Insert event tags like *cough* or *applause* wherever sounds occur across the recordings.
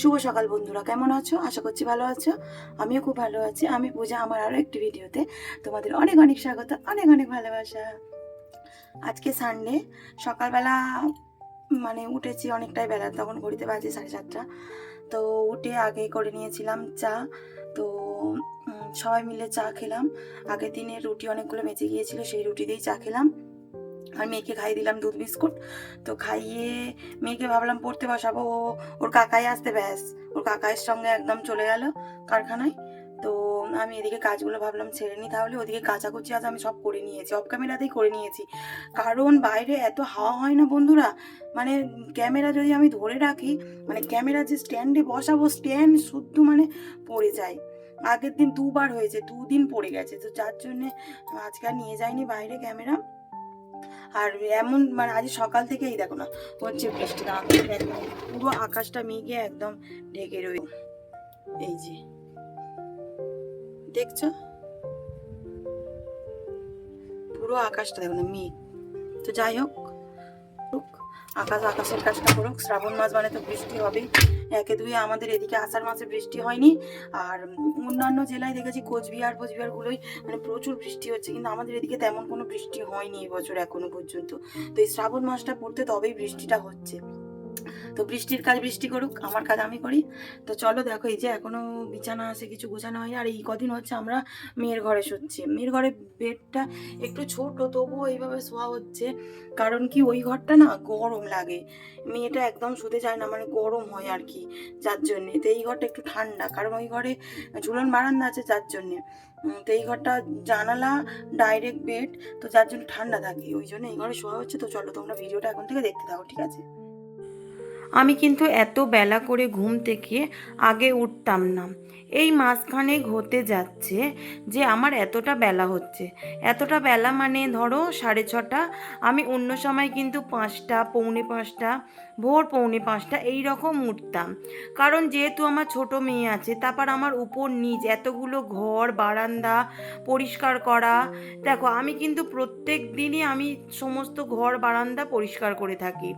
শুভ সকাল বন্ধুরা, কেমন আছো? আশা করছি ভালো আছো। আমিও খুব ভালো আছি। আমি পূজা, আমার আরও একটি ভিডিওতে তোমাদের অনেক অনেক স্বাগত, অনেক অনেক ভালোবাসা। আজকে সানডে সকালবেলা মানে উঠেছি অনেকটাই বেলা, তখন ঘড়িতে বাজে সাড়ে সাতটা তো উঠে আগে করে নিয়েছিলাম চা। তো সবাই মিলে চা খেলাম। আগের দিনের রুটি অনেকগুলো বেঁচে গিয়েছিল, সেই রুটি দিয়েই চা খেলাম। আর মেয়েকে খাইয়ে দিলাম দুধ, বিস্কুট। তো খাইয়ে মেয়েকে ভাবলাম পড়তে বসাবো। ও, ওর কাকাই আসতে ব্যাস। ওর কাকাইয়ের সঙ্গে একদম চলে গেল কারখানায়। তো আমি এদিকে কাজগুলো ভাবলাম ছেড়ে নিই তাহলে। ওদিকে কাচাকুচি আজ আমি সব করে নিয়েছি। অফ ক্যামেরাতেই করে নিয়েছি। কারণ বাইরে এত হাওয়া হয় না বন্ধুরা। মানে ক্যামেরা যদি আমি ধরে রাখি মানে ক্যামেরা যে স্ট্যান্ডে বসাবো, স্ট্যান্ড শুদ্ধ মানে পড়ে যায়। আগের দিন দুবার হয়েছে, দুদিন পড়ে গেছে। তো যার জন্যে আজকে আর নিয়ে যাইনি বাইরে ক্যামেরা। আর এমন মানে আজ সকাল থেকেই দেখো না হচ্ছে বৃষ্টি পুরো আকাশটা মেঘে একদম ঢেকে রয়ে এই যে। দেখছ? পুরো আকাশটা দেখো না মেঘ। তো যাই হোক, আকাশ আকাশের কাজটা করুক শ্রাবণ মাস মানে তো বৃষ্টি হবেই। একে দুয়ে আমাদের এদিকে আষাঢ় মাসে বৃষ্টি হয়নি। আর অন্যান্য জেলায় দেখেছি কোচবিহার কোচবিহারগুলোই মানে প্রচুর বৃষ্টি হচ্ছে, কিন্তু আমাদের এদিকে তেমন কোনো বৃষ্টি হয়নি এবছর এখনও পর্যন্ত। তো এই শ্রাবণ মাসটা পড়তে তবেই বৃষ্টিটা হচ্ছে। তো বৃষ্টির কাজ বৃষ্টি করুক, আমার কাজ আমি করি। তো চলো দেখো এই যে এখনও বিছানা আছে, কিছু গোছানো হয়নি। আর এই কদিন হচ্ছে আমরা মেয়ের ঘরে শুচ্ছি। মেয়ের ঘরে বেডটা একটু ছোট, তবুও এইভাবে শোয়া হচ্ছে। কারণ কি ওই ঘরটা না গরম লাগে। মেয়েটা একদম শুতে চায় না মানে গরম হয় আর কি, যার জন্যে। তো এই ঘরটা একটু ঠান্ডা, কারণ ওই ঘরে ঝুলন বারান্দা আছে যার জন্যে। তো এই ঘরটা জানালা ডাইরেক্ট বেড তো যার জন্য ঠান্ডা থাকে। ওই জন্য এই ঘরে শোয়া হচ্ছে। তো চলো তোমরা ভিডিওটা এখন থেকে দেখতে থাকো, ঠিক আছে? আমি কিন্তু এত বেলা করে ঘুম থেকে আগে উঠতাম না। এই মাঝখানে হতে যাচ্ছে যে আমার এতটা বেলা হচ্ছে। এতটা বেলা মানে ধরো সাড়ে ছটা, আমি অন্য সময় কিন্তু পাঁচটা, পৌনে পাঁচটা, ভোর পৌনে পাঁচটা এই রকম উঠতাম। কারণ যেহেতু আমার ছোট মেয়ে আছে, তারপর আমার উপর নিচ এতগুলো ঘর, বারান্দা পরিষ্কার করা, দেখো আমি কিন্তু প্রত্যেক দিনই আমি সমস্ত ঘর, বারান্দা পরিষ্কার করে থাকি।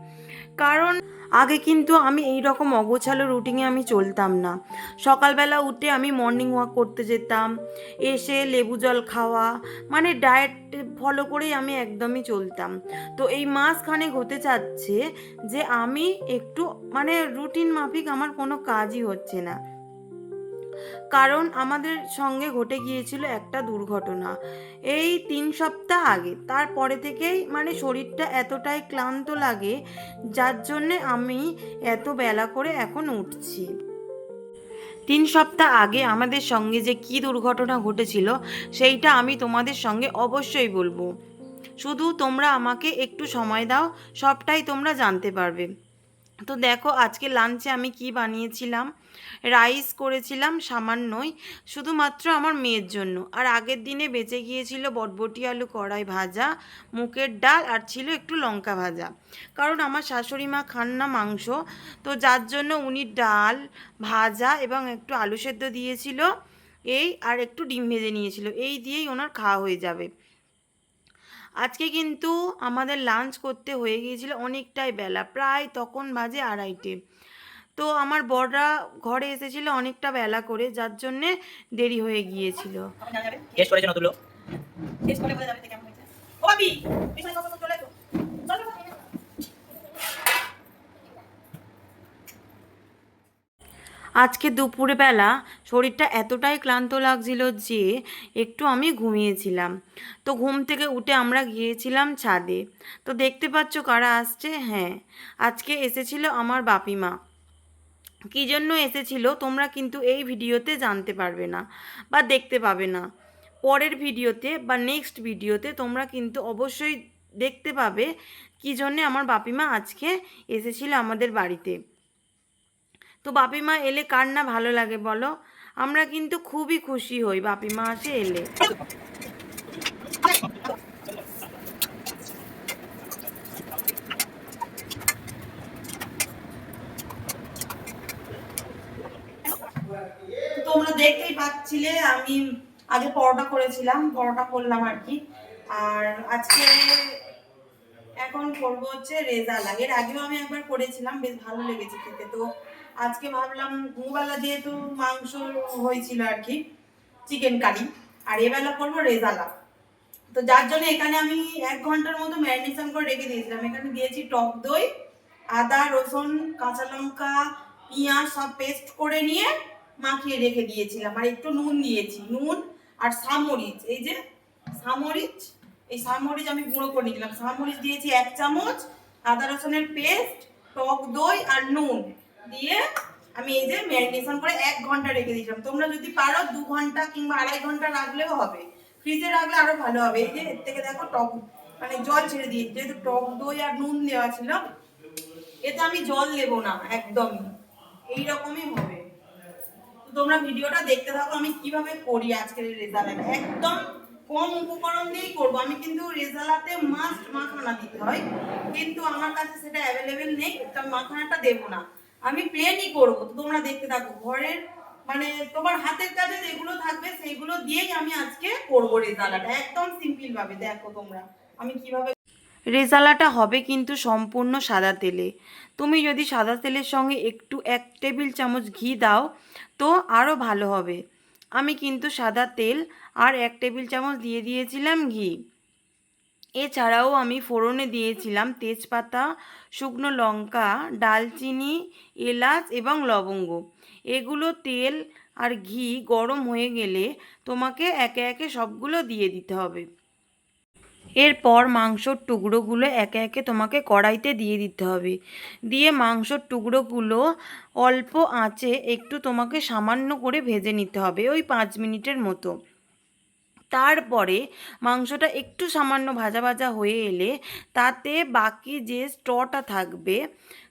কারণ আগে কিন্তু আমি এই রকম অগোছালো রুটিনে আমি চলতাম না। সকালবেলা উঠে আমি মর্নিং ওয়াক করতে যেতাম, এসে লেবু জল খাওয়া মানে ডায়েট ফলো করেই আমি একদমই চলতাম। তো এই মাসখানেক হতে চাচ্ছে যে আমি একটু মানে রুটিন মাফিক আমার কোনো কাজই হচ্ছে না। কারণ আমাদের সঙ্গে ঘটে গিয়েছিল একটা দুর্ঘটনা। এই তিন সপ্তাহ আগে, তারপরে থেকেই মানে শরীরটা এতটাই ক্লান্ত লাগে, যার জন্যে আমি এত বেলা করে এখন উঠছি। তিন সপ্তাহ আগে আমাদের সঙ্গে যে কী দুর্ঘটনা ঘটেছিল, সেইটা আমি তোমাদের সঙ্গে অবশ্যই বলব। শুধু তোমরা আমাকে একটু সময় দাও, সবটাই তোমরা জানতে পারবে। তো দেখো আজকে লাঞ্চে আমি কি বানিয়েছিলাম? রাইস করেছিলাম সামান্যই, শুধুমাত্র আমার মেয়ের জন্য। আর আগের দিনে বেঁচে গিয়েছিল বটবটি আলু কড়াই ভাজা, মুগের ডাল, আর ছিল একটু লঙ্কা ভাজা। কারণ আমার শাশুড়ি মা খান না মাংস, তো যার জন্য উনি ডাল, ভাজা এবং একটু আলু সেদ্ধ দিয়েছিল, এই আর একটু ডিম ভেজে নিয়েছিল। এই দিয়েই ওনার খাওয়া হয়ে যাবে। আজকে কিন্তু আমাদের লাঞ্চ করতে হয়ে গিয়েছিল অনেকটাই বেলা, প্রায় তখন বাজে আড়াইটে। তো আমার বড়রা ঘরে এসেছিল অনেকটা বেলা করে, যার জন্যে দেরি হয়ে গিয়েছিল। নতুন লোক আজকে দুপুরবেলা শরীরটা এতটাই ক্লান্ত লাগছিল যে একটু আমি ঘুমিয়েছিলাম। তো ঘুম থেকে উঠে আমরা গিয়েছিলাম ছাদে। তো দেখতে পাচ্ছ কারা আসছে? হ্যাঁ আজকে এসেছিল আমার বাপিমা। কী জন্য এসেছিল তোমরা কিন্তু এই ভিডিওতে জানতে পারবে না বা দেখতে পাবে না। পরের ভিডিওতে বা নেক্সট ভিডিওতে তোমরা কিন্তু অবশ্যই দেখতে পাবে কী জন্যে আমার বাপিমা আজকে এসেছিল আমাদের বাড়িতে। তো বাপিমা এলে কার না ভালো লাগে বলো? আমরা কিন্তু খুবই খুশি হই বাপিমা আসে এলে। তোমরা দেখতেই পাচ্ছিলে, আমি আগে পরোটা করেছিলাম, পরোটা করলাম আর কি। আর আজকে এখন করব হচ্ছে রেজালা এর আগেও আমি একবার করেছিলাম, বেশ ভালো লেগেছে খেতে। তো আজকে ভাবলাম দুবেলা যেহেতু মাংস হয়েছিল আর কি চিকেন কারি আর এবেলা করব রেজালা। তো যার জন্য এখানে আমি এক ঘণ্টার মতো ম্যারিনেশন করে রেখে দিয়েছিলাম। এখানে দিয়েছি টক দই, আদা, রসুন, কাঁচা লঙ্কা, পেঁয়াজ সব পেস্ট করে নিয়ে মাখিয়ে রেখে দিয়েছিলাম। আর একটু নুন দিয়েছি, নুন আর সামরিচ। এই যে সামরিচ, এই সামরিচ আমি গুঁড়ো করে নিয়েছিলাম। সামরিচ দিয়েছি এক চামচ, আদা রসুনের পেস্ট টক দই আর নুন। দিয়ে আমি এই যে ম্যারিনেশন করে এক ঘণ্টা রেখে দিয়েছিলাম। তোমরা যদি পারো দু ঘণ্টা কিংবা আড়াই ঘণ্টা রাখলেও হবে। ফ্রিজে রাখলে আরও ভালো হবে। এই যে এর থেকে দেখো টক মানে জল ছেড়ে দিয়ে, যেহেতু টক দই আর নুন দেওয়া ছিল, এতে আমি জল দেব না, একদমই। এই রকমই হবে। তো তোমরা ভিডিওটা দেখতে থাকো, আমি কীভাবে করি আজকের রেজাল্ট একদম কম উপকরণ দিয়েই করব। আমি কিন্তু রেজালাতে মাস্ট মাখানা দিতে হয়। কিন্তু আমার কাছে সেটা অ্যাভেলেবেল নেই, তো মাখানাটা দেবো না। আমি প্লেনই করব। তোমরা দেখতে থাকো, ঘরের মানে তোমার হাতের কাজে যেগুলো থাকবে সেইগুলো দিয়েই আমি আজকে করব রেজালাটা। একদম সিম্পল ভাবে, দেখো তোমরা, আমি কীভাবে রেজালাটা হবে কিন্তু সম্পূর্ণ সাদা তেলে। তুমি যদি সাদা তেলের সঙ্গে একটু এক টেবিল চামচ ঘি দাও, তো আরও ভালো হবে। আমি কিন্তু সাদা তেল আর এক টেবিল চামচ দিয়ে দিয়েছিলাম ঘি। এছাড়াও আমি ফোড়নে দিয়েছিলাম তেজপাতা, শুকনো লঙ্কা, ডালচিনি, এলাচ এবং লবঙ্গ। এগুলো তেল আর ঘি গরম হয়ে গেলে তোমাকে একে একে সবগুলো দিয়ে দিতে হবে। এরপর মাংসর টুকরোগুলো একে একে তোমাকে কড়াইতে দিয়ে দিতে হবে। দিয়ে মাংসর টুকরোগুলো অল্প আঁচে একটু তোমাকে সামান্য করে ভেজে নিতে হবে, ওই পাঁচ মিনিটের মতো। তারপরে মাংসটা একটু সামান্য ভাজা ভাজা হয়ে এলে তাতে বাকি যে স্টটা থাকবে,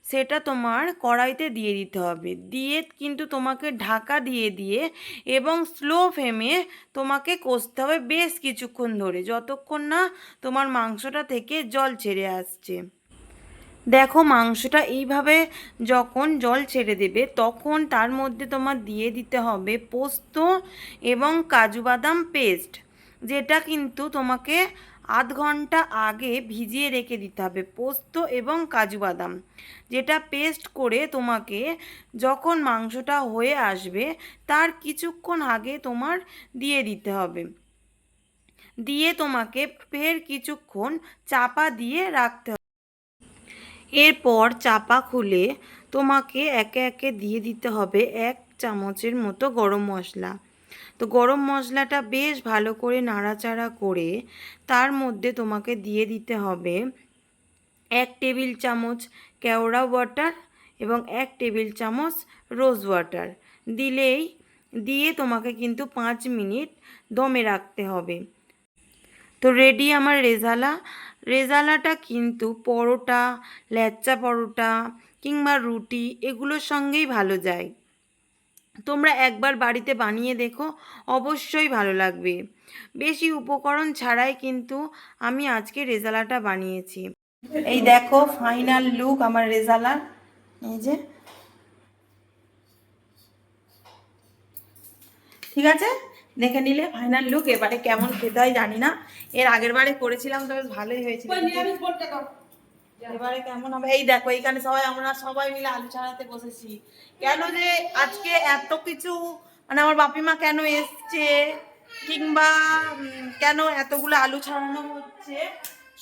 সেটা তোমার কড়াইতে দিয়ে দিতে হবে। দিয়ে কিন্তু তোমাকে ঢাকা দিয়ে দিয়ে এবং স্লো ফ্লেমে তোমাকে কষতে হবে বেশ কিছুক্ষণ ধরে, যতক্ষণ না তোমার মাংসটা থেকে জল ছেড়ে আসছে। দেখো মাংসটা এইভাবে যখন জল ছেড়ে দেবে, তখন তার মধ্যে তোমার দিয়ে দিতে হবে পোস্ত এবং কাজু বাদাম পেস্ট যেটা কিন্তু তোমাকে আধ ঘণ্টা আগে ভিজিয়ে রেখে দিতে হবে, পোস্ত এবং কাজু বাদাম। যেটা পেস্ট করে তোমাকে যখন মাংসটা হয়ে আসবে, তার কিছুক্ষণ আগে তোমার দিয়ে দিতে হবে। দিয়ে তোমাকে ফের কিছুক্ষণ চাপা দিয়ে রাখতে হবে। এরপর চাপা খুলে তোমাকে একে একে দিয়ে দিতে হবে এক চামচের মতো গরম মশলা। তো গরম মশলাটা বেশ ভালো করে নাড়াচাড়া করে তার মধ্যে তোমাকে দিয়ে দিতে হবে এক টেবিল চামচ কেওড়া ওয়াটার এবং এক টেবিল চামচ রোজ ওয়াটার দিলেই, দিয়ে তোমাকে কিন্তু পাঁচ মিনিট দমে রাখতে হবে। তো রেডি আমার রেজালা। রেজালাটা কিন্তু পরোটা ল্যাচ্চা পরোটা কিংবা রুটি এগুলোর সঙ্গেই ভালো যায়। তোমরা একবার বাড়িতে বানিয়ে দেখো, অবশ্যই ভালো লাগবে। বেশি উপকরণ ছাড়াই কিন্তু আমি আজকে রেজালাটা বানিয়েছি। এই দেখো ফাইনাল লুক আমার রেজালার এই যে। ঠিক আছে? দেখে নিলে ফাইনাল লুক এবারে কেমন খেতে হয় জানি না। এর আগের বারে করেছিলাম, তো বেশ ভালোই হয়েছিল। এবারে কেমন হবে? এই দেখো এইখানে সবাই, আমরা সবাই মিলে আলু ছাড়াতে বসেছি। কেন যে আজকে এত কিছু মানে আমার বাপিমা কেন এসছে? কিংবা কেন এতগুলো আলু ছাড়ানো হচ্ছে?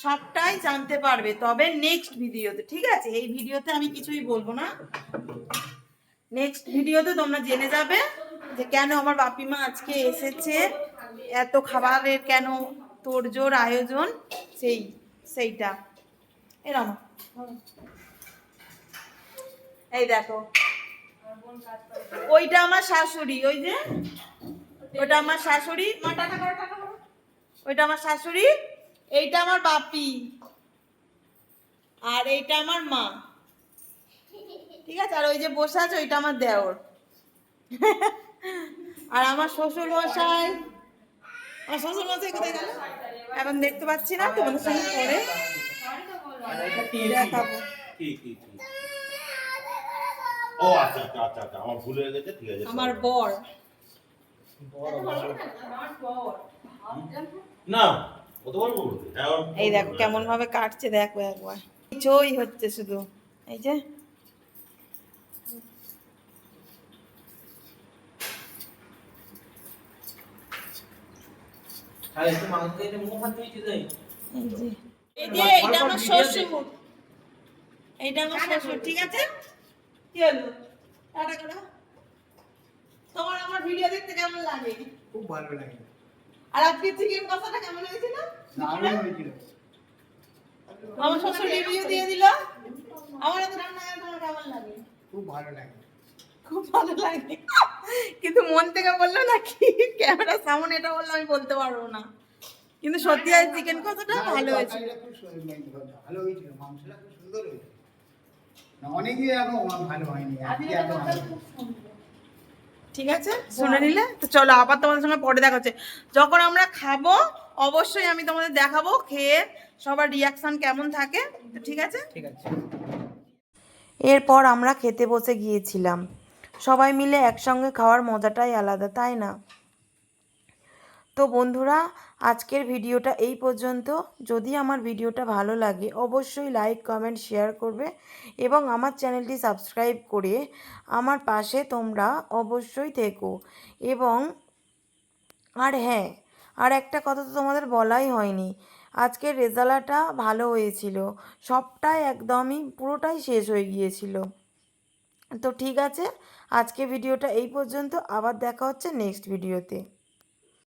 সবটাই জানতে পারবে। তবে নেক্সট ভিডিওতে, ঠিক আছে? এই ভিডিওতে আমি কিছুই বলব না। নেক্সট ভিডিওতে তোমরা জেনে যাবে যে কেন আমার বাপিমা আজকে এসেছে। এত খাবারের কেন তোড়জোড় আয়োজন? সেই, সেইটা। এরম এই দেখো। ওইটা আমার শাশুড়ি ওই যে? ওটা আমার শাশুড়ি। মা টাকা করো টাকা করো ওইটা আমার শাশুড়ি এইটা আমার বাপি আর এইটা আমার মা। ঠিক আছে? আর ওই যে বসে আছে ওইটা আমার দেওর। আর আমার শ্বশুর মশাই। আমার শ্বশুর মশাই কোথায় গেল? এখন দেখতে পাচ্ছি না তোমাদের সঙ্গে পরে। দেখাবো। ও আচ্ছা, আচ্ছা আচ্ছা আচ্ছা আমার ভুল হয়ে গেছে ঠিক আছে আমার বর। না? হ্যাঁ, এই দেখো কেমন ভাবে কাটছে দেখো একবার। কিছুই হচ্ছে শুধু এই যে। তাহলে তো মাংস এই যে এইটা আমার শ্বশুর এইটা আমার শ্বশুর ঠিক আছে? কি হলো? টাটা করো তোমার আমার ভিডিও দেখতে কেমন লাগে? খুব ভালো লাগে। আর আজকে চিকেন কষাটা কেমন হয়েছিল? দারুণ হয়েছিল। আমার শ্বশুর রিভিউ দিয়ে দিল? আমার এত রান্না তোমার কেমন লাগে? খুব ভালো লাগে। খুব ভালো লাগে। কিন্তু মন থেকে বলল নাকি? *laughs* ক্যামেরার সামনে এটা বললে আমি বলতে পারব না। কিন্তু সত্যি আজ চিকেন কষাটা না, ভালো হয়েছে। ভালো হয়েছিল মাংসটা খুব সুন্দর এরকম ভালো হয়নি আজকে এত ভালো ঠিক আছে? শুনে নিলে? তো চলো আবার তোমাদের সঙ্গে পরে দেখা হচ্ছে। যখন আমরা খাব অবশ্যই আমি তোমাদের দেখাবো খেয়ে সবার রিয়াকশন কেমন থাকে। তো ঠিক আছে? ঠিক আছে। এরপর আমরা খেতে বসে গিয়েছিলাম। সবাই মিলে একসঙ্গে খাওয়ার মজাটাই আলাদা তাই না? তো বন্ধুরা, আজকের ভিডিওটা এই পর্যন্ত। যদি আমার ভিডিওটা ভালো লাগে, অবশ্যই লাইক কমেন্ট শেয়ার করবে এবং আমার চ্যানেলটি সাবস্ক্রাইব করে আমার পাশে তোমরা অবশ্যই থেকো। এবং আর হ্যাঁ আর একটা কথা তো তোমাদের বলাই হয়নি, আজকের রেজাল্টটা ভালো হয়েছিল, সবটাই একদমই পুরোটাই শেষ হয়ে গিয়েছিল। তো ঠিক আছে আজকে ভিডিওটা এই পর্যন্ত, আবার দেখা হচ্ছে নেক্সট ভিডিওতে।